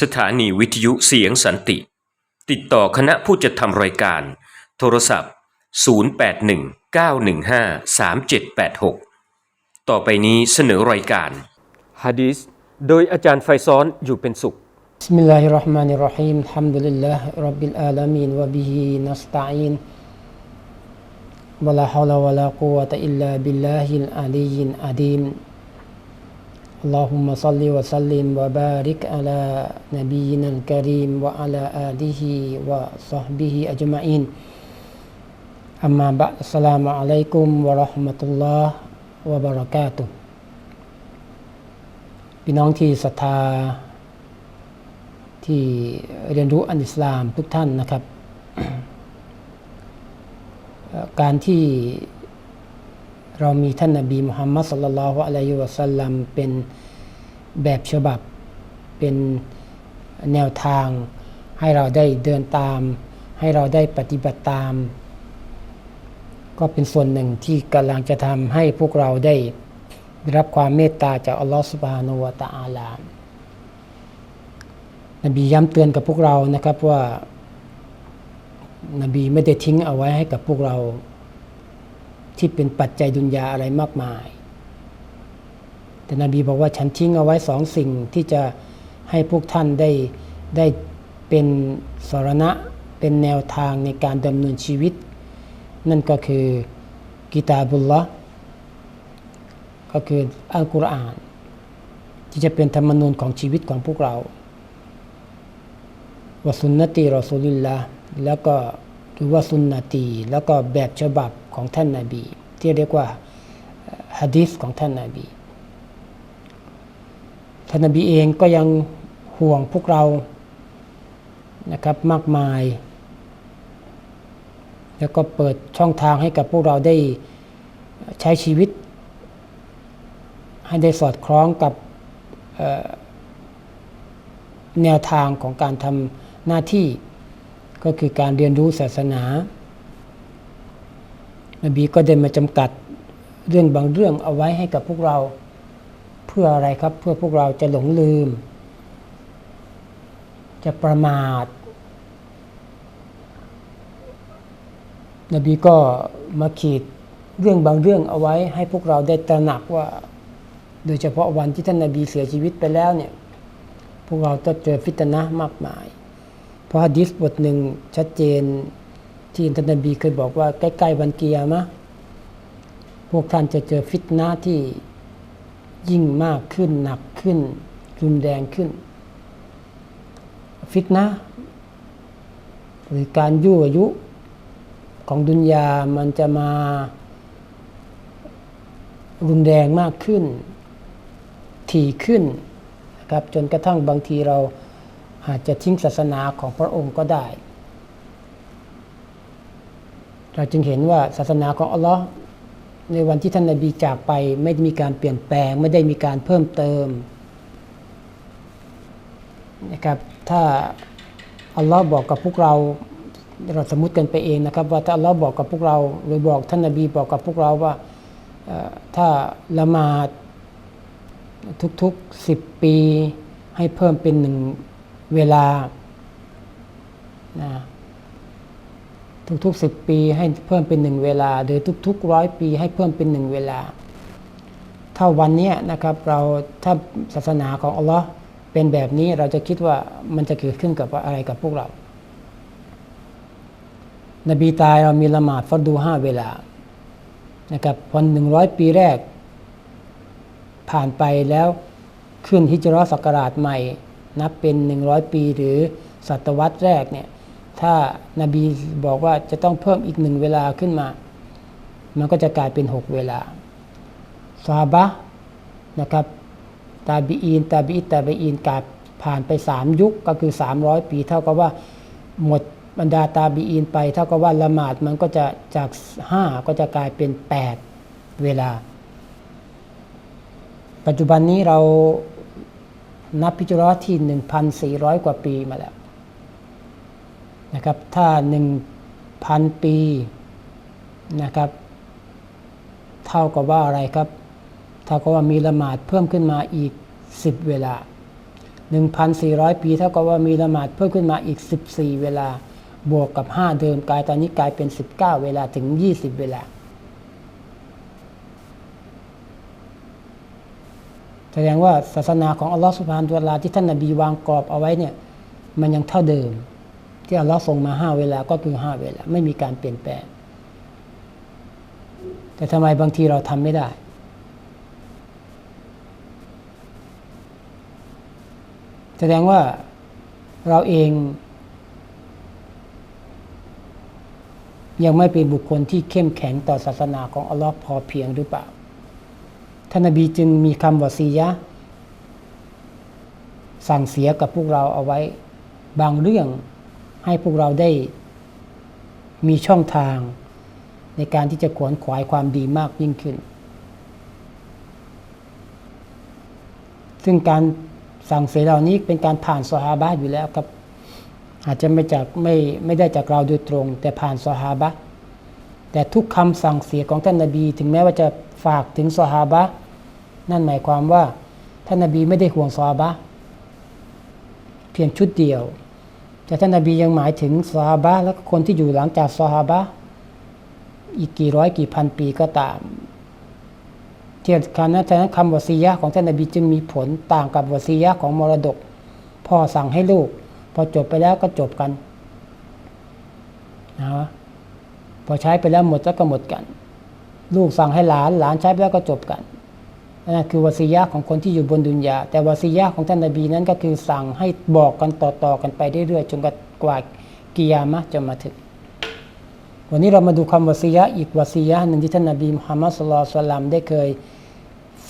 สถานีวิทยุเสียงสันติ ติดต่อคณะผู้จัดทำรายการ โทรศัพท์ 0819153786 ต่อไปนี้เสนอรายการฮะดีษโดยอาจารย์ไฟซ้อนอยู่เป็นสุข بسم الله الرحمن الرحيم الحمد لله رب العالمين وبه نستعين ولا حول ولا قوة إلا بالله العلي العظيم اللهم صل وسلم وبارك على نبينا الكريم وعلى آله وصحبه أجمعين أما بعد السلام عليكم ورحمة الله وبركاته พี่น้องที่ศรัทธา ที่เรียนรู้อันอิสลามทุกท่านนะครับ เอ่อการที่ เรามีท่านนบีมุฮัมมัดสัลลัลลอฮุอะลัยฮิวะสัลลัมเป็นแบบฉบับเป็นแนวทาง ให้เราได้เดินตาม ให้เราได้ปฏิบัติตาม ก็เป็นส่วนหนึ่งที่กำลังจะทำให้พวกเราได้รับความเมตตาจากอัลลอฮฺสุบฮานุวะตะอาลานบีย้ำเตือนกับพวกเรานะครับว่านบีไม่ได้ทิ้งเอาไว้ให้กับพวกเรา ที่เป็นปัจจัยดุนยาอะไรมากมาย แต่นบีบอกว่าฉันทิ้งเอาไว้สองสิ่งที่จะให้พวกท่านได้ได้เป็นสรณะเป็นแนวทางในการดำเนินชีวิต นั่นก็คือกิตาบุลละก็คืออัลกุรอาน ที่จะเป็นธรรมนูญของชีวิตของพวกเราวสุนนตีรอซูลิลละแล้วก็หรือว่าสุนนตีแล้วก็แบบฉบับ ของท่านนาบี ที่เรียกว่าฮะดีษของท่านนาบีท่านนาบีเองก็ยังห่วงพวกเรานะครับมากมาย แล้วก็เปิดช่องทางให้กับพวกเราได้ใช้ชีวิต ให้ได้สอดคล้องกับแนวทางของการทำหน้าที่ก็คือการเรียนรู้ศาสนา นบีก็ได้มาจำกัดเรื่องบางเรื่องเอาไว้ให้กับพวกเรา เพื่ออะไรครับ เพื่อพวกเราจะหลงลืม จะประมาท นบีก็มาขีดเรื่องบางเรื่องเอาไว้ให้พวกเราได้ตระหนักว่า โดยเฉพาะวันที่ท่านนาบีเสียชีวิตไปแล้วเนี่ย พวกเราต้องเจอฟิตนะมากมาย เพราะฮะดิษบทหนึ่งชัดเจน ที่ท่านนบีเคยบอกว่าใกล้ๆวันเกียร์มะพวกท่านจะเจอฟิตนะที่ยิ่งมากขึ้นหนักขึ้น รุนแรงขึ้น ฟิตนะหรือการยั่วยุของดุนยามันจะมา รุนแรงมากขึ้น ถี่ขึ้นนะครับจนกระทั่งบางทีเราอาจจะทิ้งศาสนาของพระองค์ก็ได้ เราจึงเห็นว่าศาสนาของอัลลอฮ์ในวันที่ท่านนาบีจากไปไม่ได้มีการเปลี่ยนแปลง ไม่ได้มีการเพิ่มเติมนะครับถ้าอัลลอฮ์บอกกับพวกเราเราสมมติกันไปเองนะครับว่าถ้าอัลลอฮ์บอกกับพวกเราหรือบอกท่านนาบีบอกกับพวกเราว่าถ้าละหมาดทุกๆสิบปีให้เพิ่มเป็นหนึ่งเวลานะ ทุกๆสิบปีให้เพิ่มเป็นหนึ่งเวลา หรือทุกๆร้อยปีให้เพิ่มเป็นหนึ่งเวลา ถ้าวันนี้นะครับเราถ้าศาสนาของอัลลอฮ์เป็นแบบนี้เราจะคิดว่ามันจะเกิดขึ้นกับอะไรกับพวกเรา นบีตายเรามีละหมาดฟัดดูห้าเวลานะครับพอหนึ่งร้อยปีแรก ผ่านไปแล้วขึ้นฮิจรัศักราชใหม่ นับเป็น100ปีหรือศตวรรษแรกเนี่ย ถ้านาบีบอกว่าจะต้องเพิ่มอีกหนึ่งเวลาขึ้นมา มันก็จะกลายเป็น6เวลาซาบะนะครับตาบีอีนตาบีอิตตาบีอีนกาดผ่านไป3ยุคก็คือ 300 ปี เท่ากับว่าหมดบรรดาตาบีอีนไป เท่ากับว่าละหมาดมันก็จะจาก 5 ก็จะกลายเป็น 8 เวลา ปัจจุบันนี้เรานับพิจารณาที่ 1,400 กว่าปีมาแล้ว นะครับถ้า 1,000 ปีนะครับ เท่ากับว่าอะไรครับ เท่ากับว่ามีละหมาดเพิ่มขึ้นมาอีก 10 เวลา 1,400 ปีเท่ากับว่ามีละหมาดเพิ่มขึ้นมาอีก 14 เวลา บวกกับ 5 เดิมกลายตอนนี้กลายเป็น 19 เวลาถึง 20 เวลาแสดงว่าศาสนาของอัลลอฮฺสุบฮานตุวลาที่ท่านนบีวางกรอบเอาไว้เนี่ยมันยังเท่าเดิม ที่อัลลอฮ์ส่งมาห้าเวลาก็คือห้าเวลา ไม่มีการเปลี่ยนแปลง แต่ทำไมบางทีเราทำไม่ได้ แสดงว่าเราเอง ยังไม่เป็นบุคคลที่เข้มแข็งต่อศาสนาของอัลลอฮ์พอเพียงหรือเปล่าท่านนบีจึงมีคำวอซียะ สั่งเสียกับพวกเราเอาไว้บางเรื่อง ให้พวกเราได้มีช่องทางในการที่จะขวนขวายความดีมากยิ่งขึ้น ซึ่งการสั่งเสียเหล่านี้เป็นการผ่านซอฮาบะอยู่แล้วครับอาจจะไม่จากไม่ไม่ได้จากเราโดยตรง แต่ผ่านซอฮาบะแต่ทุกคำสั่งเสียของท่านนาบี ถึงแม้ว่าจะฝากถึงซอฮาบะนั่นหมายความว่าท่านนาบีไม่ได้ห่วงซอฮาบะเพียงชุดเดียว แต่ท่านนาบียังหมายถึงซอฮาบะและคนที่อยู่หลังจากซอฮาบะอีกกี่ร้อยกี่พันปีก็ตามเทียบกันนะฉะนั้นคำวสียะของท่านนบีจึงมีผลต่างกับวสียะของมรดก พ่อสั่งให้ลูก พอจบไปแล้วก็จบกันนะพอใช้ไปแล้วหมดแล้วก็หมดกัน ลูกสั่งให้หลานหลานใช้ไปแล้วก็จบกัน นั่นคือวสียะของคนที่อยู่บนดุนยาแต่วสียะของท่านนบีนั้นก็คือสั่งให้บอกกันต่อๆกันไปเรื่อยๆจนกว่ากิยามะจะมาถึง วันนี้เรามาดูคำวสียะอีกวสียะหนึ่งที่ท่านนบีมุฮัมมัดสุลลัลลัมได้เคย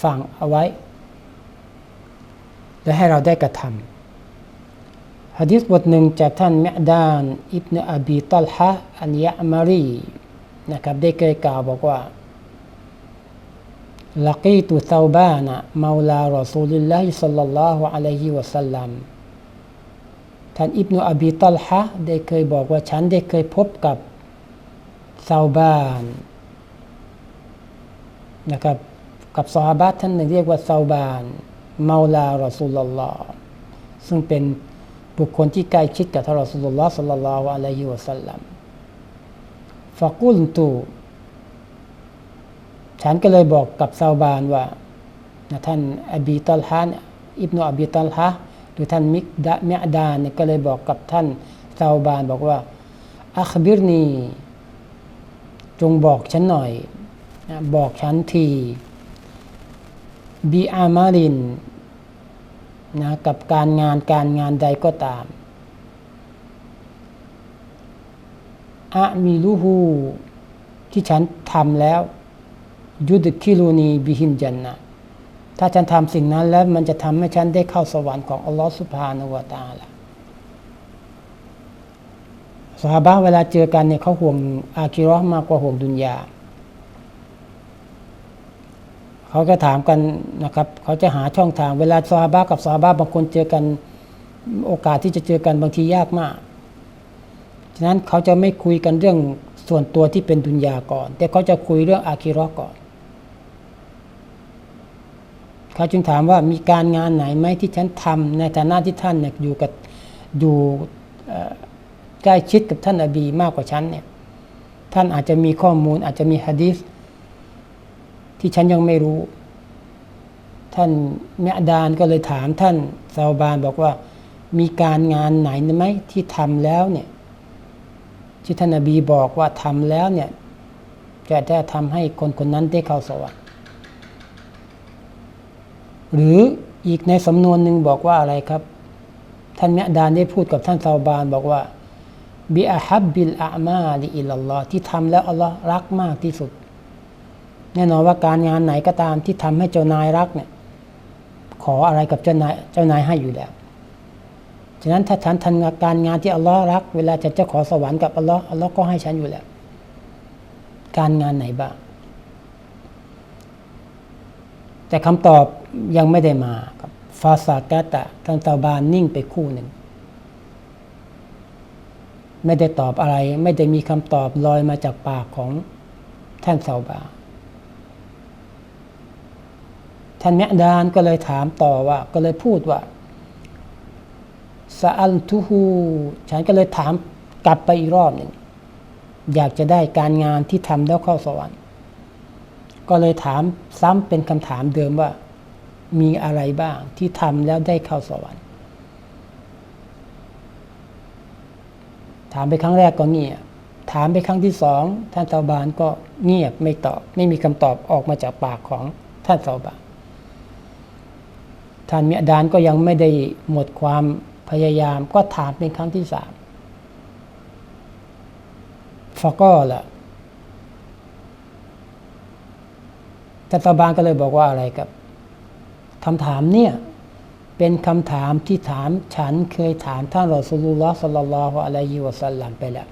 ฟังเอาไว้ และให้เราได้กระทำฮะดิษบทหนึ่งจากท่านมิดานอิบเนอบีตัลฮะอันยะมารีนะครับได้เคยกล่าวบอกว่า ลักีตุซาบานะมาลารอซูลิลลาฮิสัลลัลลอฮุอะลัยฮิวะสัลลัมท่านอิบนุอบีตัลฮะได้เคยบอกว่าฉันได้เคยพบกับซาบานนะครับกับซอฮาบะท่านหนึ่งเรียกว่าซาบานเมาลารอซูลลอฮ์ซึ่งเป็นบุคคลที่ใกล้ชิดกับท่านรอซูลุลลอฮ์สัลลัลลอฮุอะลัยฮิวะสัลลัมฟะกุลตู ฉันก็เลยบอกกับซาบานว่านะท่านอบีตัลฮะเนี่ยอิบนุอบีตัลฮะหรือท่านมิกดะเมดานเนี่ยก็เลยบอกกับท่านซาบานบอกว่าอัคบิรนีจงบอกฉันหน่อยนะบอกฉันทีบีอามารินนะกับการงานการงานใดก็ตามอะมีลูฮูที่ฉันทำแล้ว ยุดคิลูนีบิหินจันนะถ้าฉันทำสิ่งนั้นแล้วมันจะทำให้ฉันได้เข้าสวรรค์ของอัลลอฮฺสุบฮานวตาละสหบะเวลาเจอกันเนี่ยเขาห่วงอาคิราะมากกว่าห่วงดุนยาเขาก็ถามกันนะครับเขาจะหาช่องทางเวลาซอฮาบกับซอฮาบบางคนเจอกันโอกาสที่จะเจอกันบางทียากมากฉะนั้นเขาจะไม่คุยกันเรื่องส่วนตัวที่เป็นดุนยาก่อน แต่เขาจะคุยเรื่องอาคิราะก่อน เขาจึงถามว่ามีการงานไหนไหมที่ฉันทำในฐานะที่ท่านเนี่ยอยู่กับอยู่ใกล้ชิดกับท่านอบีมากกว่าฉันเนี่ยท่านอาจจะมีข้อมูลอาจจะมีฮะดีษที่ฉันยังไม่รู้ ท่านเมดานก็เลยถามท่านซาบานบอกว่า มีการงานไหนไหมที่ทำแล้วเนี่ยที่ท่านนบีบอกว่าทำแล้วเนี่ยจะได้ทำให้คนคนนั้นได้เข้าสวรรค์ หรืออีกในสำนวนหนึ่งบอกว่าอะไรครับ ท่านเมดานได้พูดกับท่านซาบานบอกว่าบิอาฮับบิลอามาลิอิลลอฮ์ที่ทำแล้วอัลลอฮ์รักมากที่สุด แน่นอนว่าการงานไหนก็ตามที่ทำให้เจ้านายรักเนี่ยขออะไรกับเจ้านายเจ้านายให้อยู่แล้ว ฉะนั้นถ้าฉันทำการงานที่อัลลอฮ์รัก เวลาฉันจะขอสวรรค์กับอัลลอฮ์อัลลอฮ์ก็ให้ฉันอยู่แล้ว การงานไหนบ้าง แต่คำตอบยังไม่ได้มาครับฟาซากาตะท่านตาบานนิ่งไปคู่หนึ่ง ไม่ได้ตอบอะไร ไม่ได้มีคำตอบลอยมาจากปากของท่านเซาบา ท่านเมดานก็เลยถามต่อว่า ก็เลยพูดว่าซาอัลทุฮูฉันก็เลยถามกลับไปอีกรอบหนึ่ง อยากจะได้การงานที่ทำแล้วเข้าสวรรค์ ก็เลยถามซ้ำเป็นคำถามเดิมว่า มีอะไรบ้างที่ทำแล้วได้เข้าสวรรค์ ถามไปครั้งแรกก็เงียบ ถามไปครั้งที่สองท่านเตาบานก็เงียบไม่ตอบ ไม่มีคำตอบออกมาจากปากของท่านเตาบานท่านมียดานก็ยังไม่ได้หมดความพยายามก็ถามเป็นครั้งที่สามฟาก็ล่ะ ท่านตาบานก็เลยบอกว่าอะไรครับคำถามเนี่ยเป็นคำถามที่ถามฉันเคยถามท่านรอสูลุลลอฮ์สัลลัลลอฮุอะลัยฮิวะสัลลัมไปแล้ว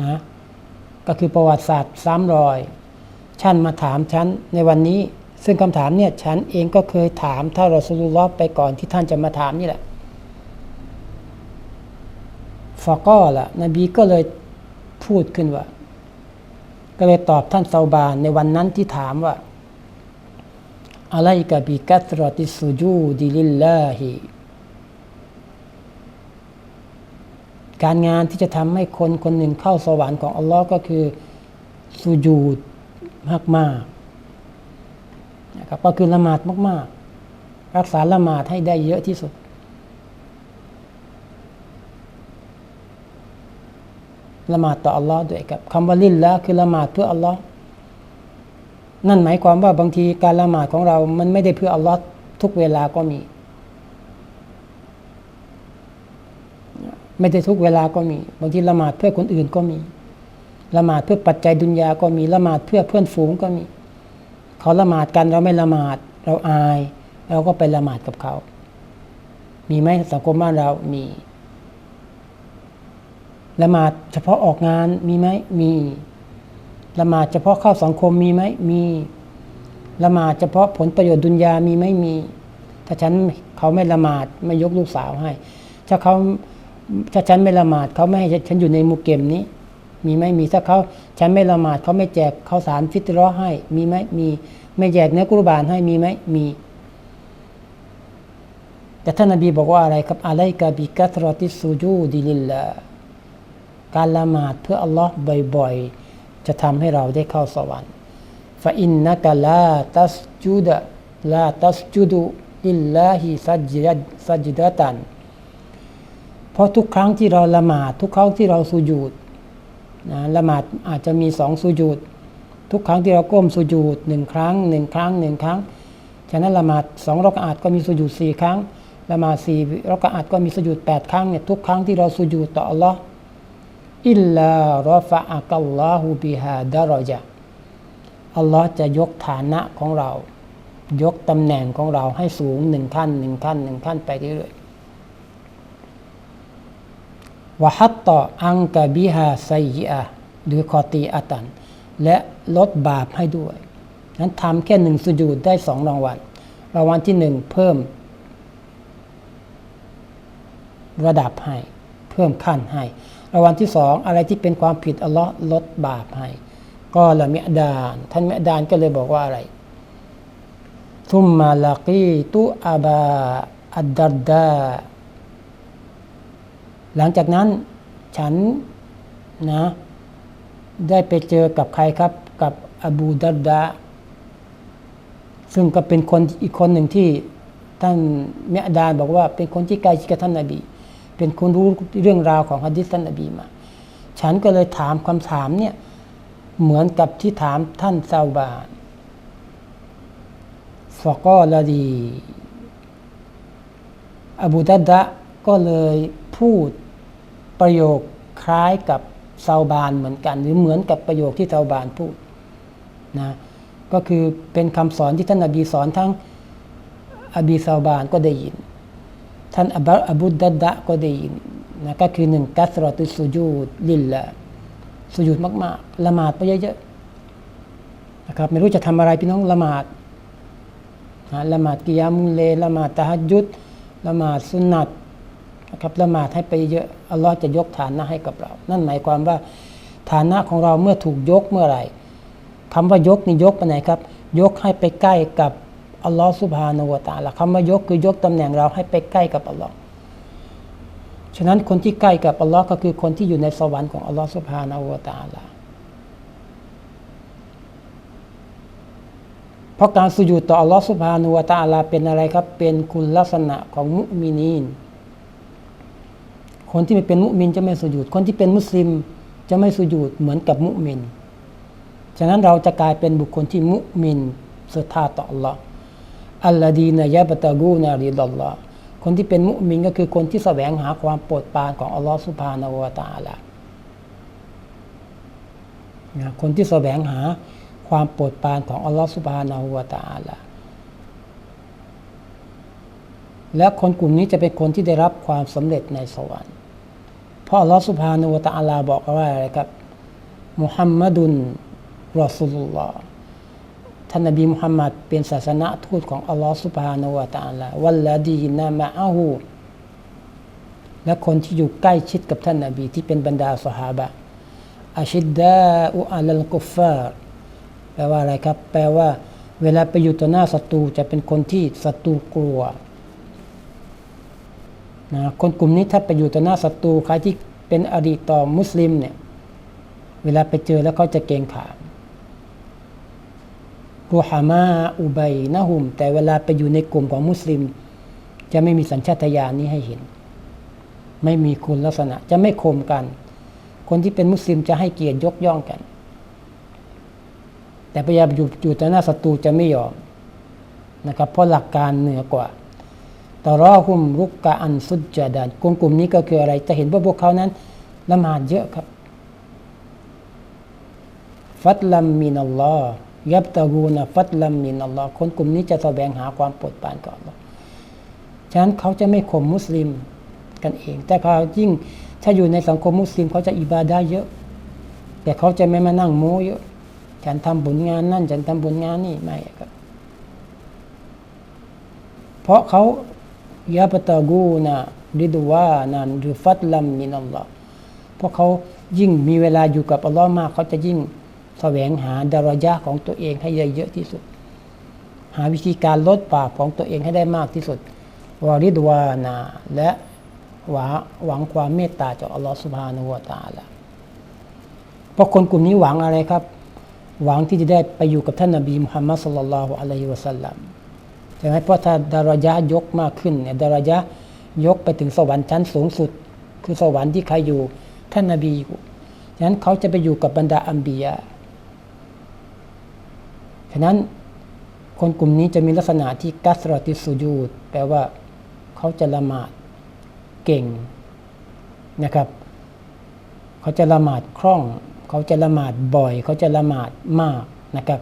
นะก็คือประวัติศาสตร์ซ้ำรอยฉันมาถามฉันในวันนี้ ซึ่งคำถามเนี่ยฉันเองก็เคยถามท่านรอสูลุลลอฮ์ไปก่อนที่ท่านจะมาถามนี่แหละฟาก็ล่ะนบีก็เลยพูดขึ้นว่า ก็เลยตอบท่านซาบานในวันนั้นที่ถามว่าอะไรกับบิกัตรติสุจูดิลิลลาฮิการงานที่จะทำให้คนคนหนึ่งเข้าสวรรค์ของอัลลอฮ์ก็คือสุญูดมากๆนะครับก็คือละหมาดมาก ๆ รักษาละหมาดให้ได้เยอะที่สุด ละหมาดต่ออัลลอฮ์ด้วยครับคำว่าลิลละคือละหมาดเพื่ออัลลอฮ์นั่นหมายความว่าบางทีการละหมาดของเรา มันไม่ได้เพื่ออัลลอฮ์ทุกเวลาก็มี ไม่ได้ทุกเวลาก็มี บางทีละหมาดเพื่อคนอื่นก็มี ละหมาดเพื่อปัจจัยดุนยาก็มี ละหมาดเพื่อเพื่อนฝูงก็มี เขาละหมาดกันเราไม่ละหมาด เราอาย เราก็ไปละหมาดกับเขา มีไหมสังคมบ้านเรามี ละหมาดเฉพาะออกงานมีไหมมีละหมาดเฉพาะเข้าสังคมมีไหมมีละหมาดเฉพาะผลประโยชน์ดุนยามีไหมมี ถ้าฉันเขาไม่ละหมาดไม่ยกลูกสาวให้ ถ้าเขาถ้าฉันไม่ละหมาดเขาไม่ให้ฉันอยู่ในมุกเกมนี้ มีไหมมีถ้าเขาฉันไม่ละหมาดเขาไม่แจกข้าวสารฟิตรอให้ มีไหมมีไม่แจกเนื้อกุรบานให้มีไหมมี แต่ท่านนบีบอกว่าอะไรครับอะไรกะบิกัตรอติสูจูดิลิลละ การละหมาดเพื่ออัลลอฮ์บ่อยๆ จะทำให้เราได้เข้าสวรรค์ฟาอินนักลาตัสจูดลาตัสจูดุลิลลาฮิซัจดัซัจดะตันเพราะทุกครั้งที่เราละหมาด ทุกครั้งที่เราสุญูดนะละหมาดอาจจะมีสองสุญูดทุกครั้งที่เราก้มสุญูดหนึ่งครั้งหนึ่งครั้งหนึ่งครั้งฉะนั้นละหมาดสองรักอาจก็มีสุญูดสี่ครั้งละหมาดสี่รักอาจก็มีสุญูดแปดครั้งเนี่ยทุกครั้งที่เราสุญูดต่ออัลลอฮ์ อิลลารอฟะอักัลลอฮุบิฮาดารอจาอัลลอฮ์จะยกฐานะของเรา ยกตำแหน่งของเราให้สูงหนึ่งขั้นหนึ่งขั้นหนึ่งขั้นไปเรื่อยๆวะฮัตต่ออังกะบิฮาไซยอะหรือคอตีอัตัน และลดบาปให้ด้วย นั้นทำแค่หนึ่งสุญูดได้สองรางวัลรางวัลที่หนึ่งเพิ่ม ระดับให้ เพิ่มขั้นให้ รางวัลที่สองอะไรที่เป็นความผิดอัลลอฮ์ลดบาปให้ก็ละเมียดาน ท่านเมียดานก็เลยบอกว่าอะไรทุมมาลากีตุอาบาอัดดัดดาหลังจากนั้นฉันนะได้ไปเจอกับใครครับกับอบูดัดดาซึ่งก็เป็นคนอีกคนหนึ่งที่ท่านเมียดานบอกว่าเป็นคนที่ใกล้ชิดกับท่านนบี เป็นคนรู้เรื่องราวของฮะดิษท่านนบีมา ฉันก็เลยถามคำถามเนี่ยเหมือนกับที่ถามท่านซาบานฟะกอลดีอบูดัดดะก็เลยพูดประโยคคล้ายกับซาบานเหมือนกัน หรือเหมือนกับประโยคที่ซาบานพูดนะก็คือเป็นคำสอนที่ท่านอบีสอนทั้งอบีซาบานก็ได้ยิน ท่านอบอบูดัดดะก็ได้ยินนะก็คือหนึ่งกัสรอตุสุญูดลิลละสุญูดมากๆละหมาดไปเยอะๆนะครับไม่รู้จะทำอะไรพี่น้องละหมาดนะละหมาดกิยามุลเลละหมาดตะฮัจยุดละหมาดสุนนัตนะครับละหมาดให้ไปเยอะอัลลอฮ์จะยกฐานะให้กับเรา นั่นหมายความว่าฐานะของเราเมื่อถูกยกเมื่อไหร่คำว่ายกนี่ยกไปไหนครับ ยกให้ไปใกล้กับ อัลลอฮ์สุบฮานวตาลาคำว่ายกคือยกตำแหน่งเราให้ไปใกล้กับอัลลอฮ์ฉะนั้นคนที่ใกล้กับอัลลอฮ์ก็คือคนที่อยู่ในสวรรค์ของอัลลอฮ์สุบฮานาวตาลาเพราะการสุญูดต่ออัลลอฮ์สุบฮานุวะตาลาเป็นอะไรครับ เป็นคุณลักษณะของมุมินีน คนที่ไม่เป็นมุมินจะไม่สุญูดคนที่เป็นมุสลิมจะไม่สุญูดเหมือนกับมุมิน ฉะนั้นเราจะกลายเป็นบุคคลที่มุมินศรัทธาต่ออัลลอฮ์ อัลลอดีนยะบตะกูนาริดัลลอฮ์คนที่เป็นมุมินก็คือคนที่แสวงหาความโปรดปรานของอัลลอฮ์สุบฮานาละตะอาลานะคนที่แสวงหาความโปรดปรานของอัลลอฮ์สุบฮานาหูวตะอาลาและคนกลุ่มนี้จะเป็นคนที่ได้รับความสำเร็จในสวรรค์ เพราะอัลลอฮ์สุบฮานาหูวตะอาลาบอกว่าอะไรครับ มุฮัมมัดุนรอสูลุลลอฮ์ ท่านนบีมุฮัมมัดเป็นศาสนาทูตของอัลลอฮ์สุบฮานาวะตะอาลาวัลลาดีนามะอาหูและคนที่อยู่ใกล้ชิดกับท่านนบีที่เป็นบรรดาสหาบะอาชิดดาอุอัลลกุฟฟาร์แปลว่าอะไรครับ แปลว่าเวลาไปอยู่ต่อหน้าศัตรูจะเป็นคนที่ศัตรูกลัวนะคนกลุ่มนี้ถ้าไปอยู่ต่อหน้าศัตรูใครที่เป็นอดีตต่อมุสลิมเนี่ยเวลาไปเจอแล้วเขาจะเกรงขาม รูฮามาอุบัยนะหุม แต่เวลาไปอยู่ในกลุ่มของมุสลิม จะไม่มีสัญชาตญาณนี้ให้เห็น ไม่มีคุณลักษณะ จะไม่ข่มกัน คนที่เป็นมุสลิมจะให้เกียรติยกย่องกัน แต่พยายามอยู่อยู่ต่อหน้าศัตรูจะไม่ยอมนะครับเพราะหลักการเหนือกว่าตรอหุมรุกกะอันสุดจาดานกลุ่มกลุ่มนี้ก็คืออะไร จะเห็นว่าพวกเขานั้นละหมาดเยอะครับ ฟัตลัมมินัลลอฮ์ ยับตะกูนะฟัตลัมมินอัลลอฮ์คนกลุ่มนี้จะแสวงหาความโปรดปรานก่อนฉะนั้นเขาจะไม่ข่มมุสลิมกันเอง แต่เขายิ่งถ้าอยู่ในสังคมมุสลิมเขาจะอิบาดาเยอะ แต่เขาจะไม่มานั่งโม้เยอะ ฉันทำผลงานนั่น ฉันทำผลงานนี่ไม่ครับ เพราะเขายาปตะกูนะริดวานันหรือฟัตลัมมินอัลลอฮ์เพราะเขายิ่งมีเวลาอยู่กับอัลลอฮ์มากเขาจะยิ่ง แสวงหาดารยะของตัวเองให้เยอะๆที่สุด หาวิธีการลดบาปของตัวเองให้ได้มากที่สุดวาริดวานา และหวังหวังความเมตตาจากอัลลอฮ์สุบฮานาหูวะตาลาเพราะคนกลุ่มนี้หวังอะไรครับ หวังที่จะได้ไปอยู่กับท่านนบีมุฮัมมัดสุลลัลลอฮุอะลัยฮิวะสัลลัมใช่ไหมเพราะถ้าดารยะยกมากขึ้นเนี่ยดารยะยกไปถึงสวรรค์ชั้นสูงสุด คือสวรรค์ที่ใครอยู่ท่านนบีอยู่ฉะนั้นเขาจะไปอยู่กับบรรดาอัมบียา ฉะนั้นคนกลุ่มนี้จะมีลักษณะที่กัสรติสุญูดแปลว่าเขาจะละหมาดเก่งนะครับเขาจะละหมาดคล่อง เขาจะละหมาดบ่อย เขาจะละหมาดมากนะครับ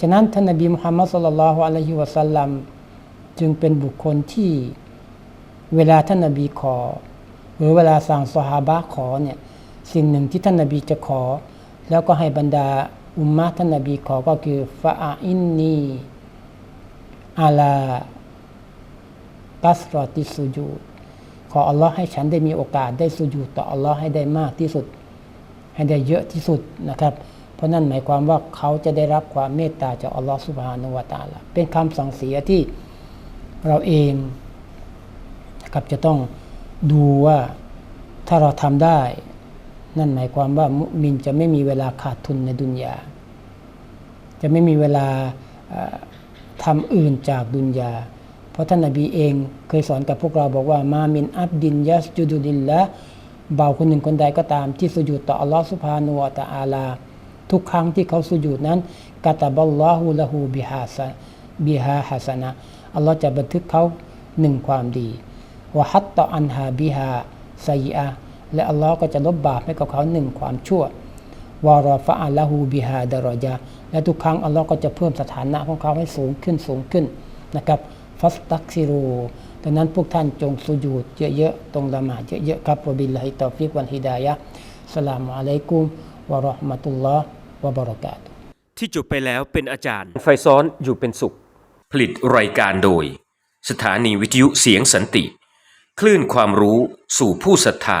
ฉะนั้นท่านนบีมุฮัมมัดสุลลัลฮุอะลัยฮิวะสัลลัมจึงเป็นบุคคลที่เวลาท่านนบีขอ หรือเวลาสั่งสหาบะขอเนี่ยสิ่งหนึ่งที่ท่านนบีจะขอ แล้วก็ให้บรรดา อุมมะท่านนบีขอก็คือฟาอาอินนีอาลากัสรอติสุญูดขออัลลอฮ์ให้ฉันได้มีโอกาสได้สุญูดต่ออัลลอฮ์ให้ได้มากที่สุด ให้ได้เยอะที่สุดนะครับ เพราะนั่นหมายความว่าเขาจะได้รับความเมตตาจากอัลลอฮ์สุบฮานุวาตาละเป็นคำสั่งเสียที่เราเองนะครับจะต้องดูว่าถ้าเราทำได้ นั่นหมายความว่ามุมินจะไม่มีเวลาขาดทุนในดุนยา จะไม่มีเวลาทำอื่นจากดุนยา เพราะท่านนบีเองเคยสอนกับพวกเราบอกว่ามามินอับดินยัสจุดุลินละเบาคนหนึ่งคนใดก็ตามที่สุญูดต่ออัลลอฮฺสุภาโนะตะอาลา ทุกครั้งที่เขาสุญูดนั้นกาตาบัลลอฮูละฮูบิฮาสบิฮาฮัสนะอัลลอฮ์จะบันทึกเขาหนึ่งความดีวะฮัตตออันฮาบิฮาไซอา และอัลลอฮ์ก็จะลบบาปให้กับเขาหนึ่งความชั่ววารอฟะอัลละฮูบิฮาดารอยาและทุกครั้งอัลลอฮ์ก็จะเพิ่มสถานะของเขาให้สูงขึ้นสูงขึ้นนะครับฟัสตักซิรูดังนั้นพวกท่านจงสุญูดเยอะๆตรงละหมาดเยอะๆครับวะบิลลาฮิตอฟิกวันฮิดายะสลามุอะลัยกุมวะเราะห์มะตุลลอฮ์วะบะเราะกาตุฮ์ที่จบไปแล้วเป็นอาจารย์ ไฟซ้อนอยู่เป็นสุข ผลิตรายการโดย สถานีวิทยุเสียงสันติ คลื่นความรู้สู่ผู้ศรัทธา